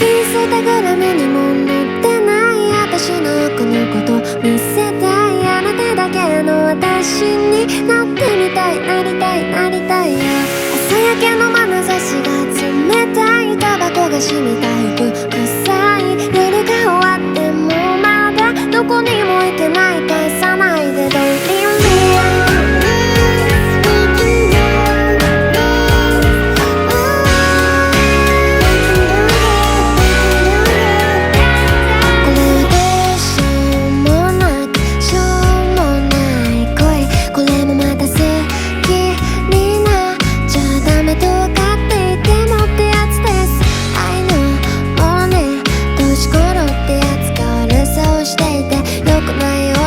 インスタグラムにも載ってない私のこのこと見せたいあなただけの私になってみたいなりたいなりたいよ朝焼けの眼差しが冷たいタバコが染みた服臭い夜が終わってもまだどこにも行けない返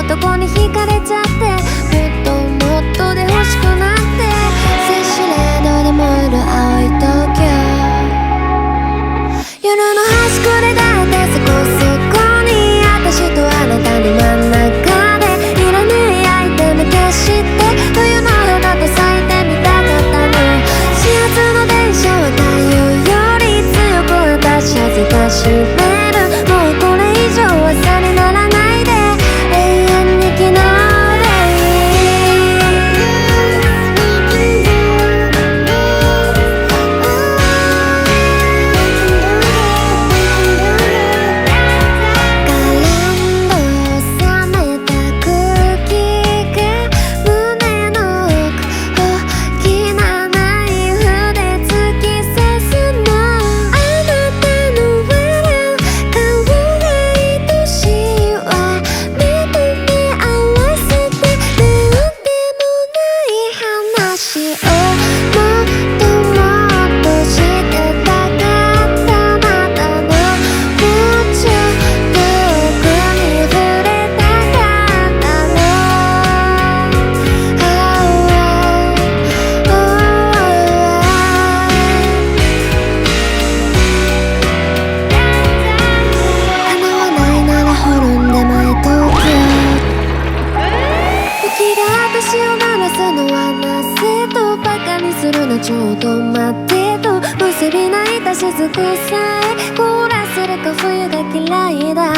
どこに惹かれちゃってもっともっとで欲しくなって摂氏0度で燃える青い東京。夜の端くれだちょっと待ってと結び泣いた雫さえ凍らせるか冬が嫌いだ。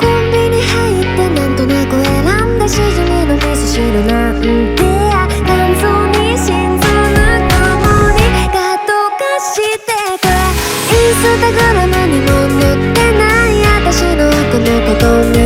コンビニ入ってなんとなく選んだしじみの味噌汁なんてや。肝臓に心臓ぬくもりが溶かしてくインスタグラムにも載ってない私のこのこと